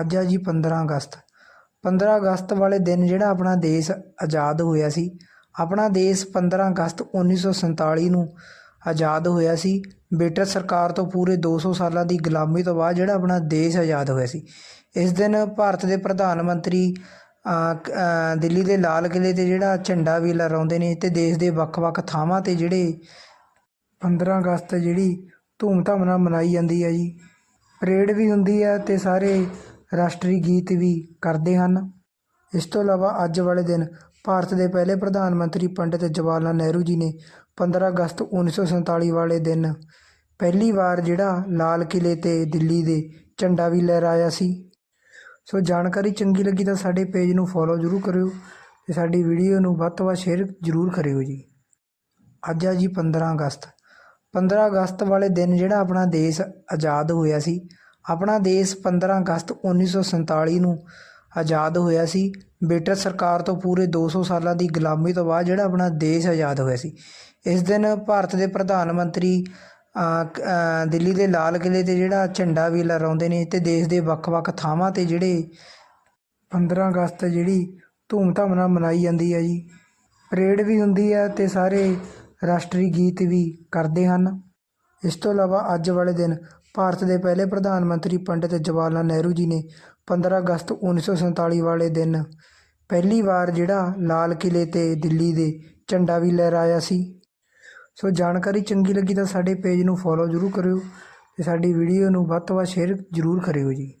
ਅੱਜ ਆ ਜੀ 15 ਅਗਸਤ। 15 ਅਗਸਤ ਵਾਲੇ ਦਿਨ ਜਿਹੜਾ ਆਪਣਾ ਦੇਸ਼ ਆਜ਼ਾਦ ਹੋਇਆ ਸੀ, ਆਪਣਾ ਦੇਸ਼ 15 ਅਗਸਤ 1947 ਨੂੰ ਆਜ਼ਾਦ ਹੋਇਆ ਸੀ। ਬ੍ਰਿਟਿਸ਼ ਸਰਕਾਰ ਤੋਂ ਪੂਰੇ 200 ਸਾਲਾਂ ਦੀ ਗੁਲਾਮੀ ਤੋਂ ਬਾਅਦ ਜਿਹੜਾ ਆਪਣਾ ਦੇਸ਼ ਆਜ਼ਾਦ ਹੋਇਆ ਸੀ। ਇਸ ਦਿਨ ਭਾਰਤ ਦੇ ਪ੍ਰਧਾਨ ਮੰਤਰੀ ਦਿੱਲੀ ਦੇ ਲਾਲ ਕਿਲੇ ਤੇ ਜਿਹੜਾ ਝੰਡਾ ਵੀ ਲਹਿਰਾਉਂਦੇ ਨੇ ਤੇ ਦੇਸ਼ ਦੇ ਵੱਖ-ਵੱਖ ਥਾਵਾਂ ਤੇ ਜਿਹੜੇ 15 ਅਗਸਤ ਜਿਹੜੀ ਧੂਮਧਾਮ ਨਾਲ ਮਨਾਈ ਜਾਂਦੀ ਹੈ ਜੀ। ਪਰੇਡ ਵੀ ਹੁੰਦੀ ਹੈ ਤੇ ਸਾਰੇ ਰਾਸ਼ਟਰੀ ਗੀਤ ਵੀ ਕਰਦੇ ਹਨ। ਇਸ ਤੋਂ ਇਲਾਵਾ ਅੱਜ ਵਾਲੇ ਦਿਨ ਭਾਰਤ ਦੇ ਪਹਿਲੇ ਪ੍ਰਧਾਨ ਮੰਤਰੀ ਪੰਡਿਤ ਜਵਾਹਰ ਲਾਲ ਨਹਿਰੂ ਜੀ ਨੇ 15 ਅਗਸਤ 1947 ਵਾਲੇ ਦਿਨ ਪਹਿਲੀ ਵਾਰ ਜਿਹੜਾ ਲਾਲ ਕਿਲੇ ਤੇ ਦਿੱਲੀ ਦੇ ਝੰਡਾ ਵੀ ਲਹਿਰਾਇਆ ਸੀ। ਸੋ ਜਾਣਕਾਰੀ ਚੰਗੀ ਲੱਗੀ ਤਾਂ ਸਾਡੇ ਪੇਜ ਨੂੰ ਫੋਲੋ ਜ਼ਰੂਰ ਕਰਿਓ ਤੇ ਸਾਡੀ ਵੀਡੀਓ ਨੂੰ ਵੱਧ ਤੋਂ ਵੱਧ ਸ਼ੇਅਰ ਜ਼ਰੂਰ ਕਰਿਓ ਜੀ। ਅੱਜ ਆ ਜੀ 15 ਅਗਸਤ। 15 ਅਗਸਤ ਵਾਲੇ ਦਿਨ ਜਿਹੜਾ ਆਪਣਾ ਦੇਸ਼ ਆਜ਼ਾਦ ਹੋਇਆ ਸੀ ਆਪਣਾ ਦੇਸ਼ 15 ਅਗਸਤ 1947 ਨੂੰ ਆਜ਼ਾਦ ਹੋਇਆ ਸੀ। ਬ੍ਰਿਟਿਸ਼ ਸਰਕਾਰ ਤੋਂ ਪੂਰੇ 200 ਸਾਲਾਂ ਦੀ ਗੁਲਾਮੀ ਤੋਂ ਬਾਅਦ ਜਿਹੜਾ ਆਪਣਾ ਦੇਸ਼ ਆਜ਼ਾਦ ਹੋਇਆ ਸੀ। ਇਸ ਦਿਨ ਭਾਰਤ ਦੇ ਪ੍ਰਧਾਨ ਮੰਤਰੀ ਦਿੱਲੀ ਦੇ ਲਾਲ ਕਿਲੇ ਤੇ ਜਿਹੜਾ ਝੰਡਾ ਵੀ ਲਹਿਰਾਉਂਦੇ ਨੇ ਤੇ ਦੇਸ਼ ਦੇ ਵੱਖ-ਵੱਖ ਥਾਵਾਂ ਤੇ ਜਿਹੜੇ 15 ਅਗਸਤ ਜਿਹੜੀ ਧੂਮਧਾਮ ਨਾਲ ਮਨਾਈ ਜਾਂਦੀ ਹੈ ਜੀ। ਪਰੇਡ ਵੀ ਹੁੰਦੀ ਹੈ ਤੇ ਸਾਰੇ ਰਾਸ਼ਟਰੀ ਗੀਤ ਵੀ ਕਰਦੇ ਹਨ। ਇਸ ਤੋਂ ਇਲਾਵਾ ਅੱਜ ਵਾਲੇ ਦਿਨ ਭਾਰਤ ਦੇ ਪਹਿਲੇ ਪ੍ਰਧਾਨ ਮੰਤਰੀ ਪੰਡਿਤ ਜਵਾਹਰ ਲਾਲ ਨਹਿਰੂ ਜੀ ਨੇ 15 ਅਗਸਤ 1947 ਵਾਲੇ ਦਿਨ ਪਹਿਲੀ ਵਾਰ ਜਿਹੜਾ ਲਾਲ ਕਿਲੇ ਤੇ ਦਿੱਲੀ ਦੇ ਝੰਡਾ ਵੀ ਲਹਿਰਾਇਆ ਸੀ। ਸੋ ਜਾਣਕਾਰੀ ਚੰਗੀ ਲੱਗੀ ਤਾਂ ਸਾਡੇ ਪੇਜ ਨੂੰ ਫੋਲੋ ਜ਼ਰੂਰ ਕਰਿਓ ਤੇ ਸਾਡੀ ਵੀਡੀਓ ਨੂੰ ਵੱਧ ਤੋਂ ਵੱਧ ਸ਼ੇਅਰ ਜ਼ਰੂਰ ਕਰਿਓ ਜੀ।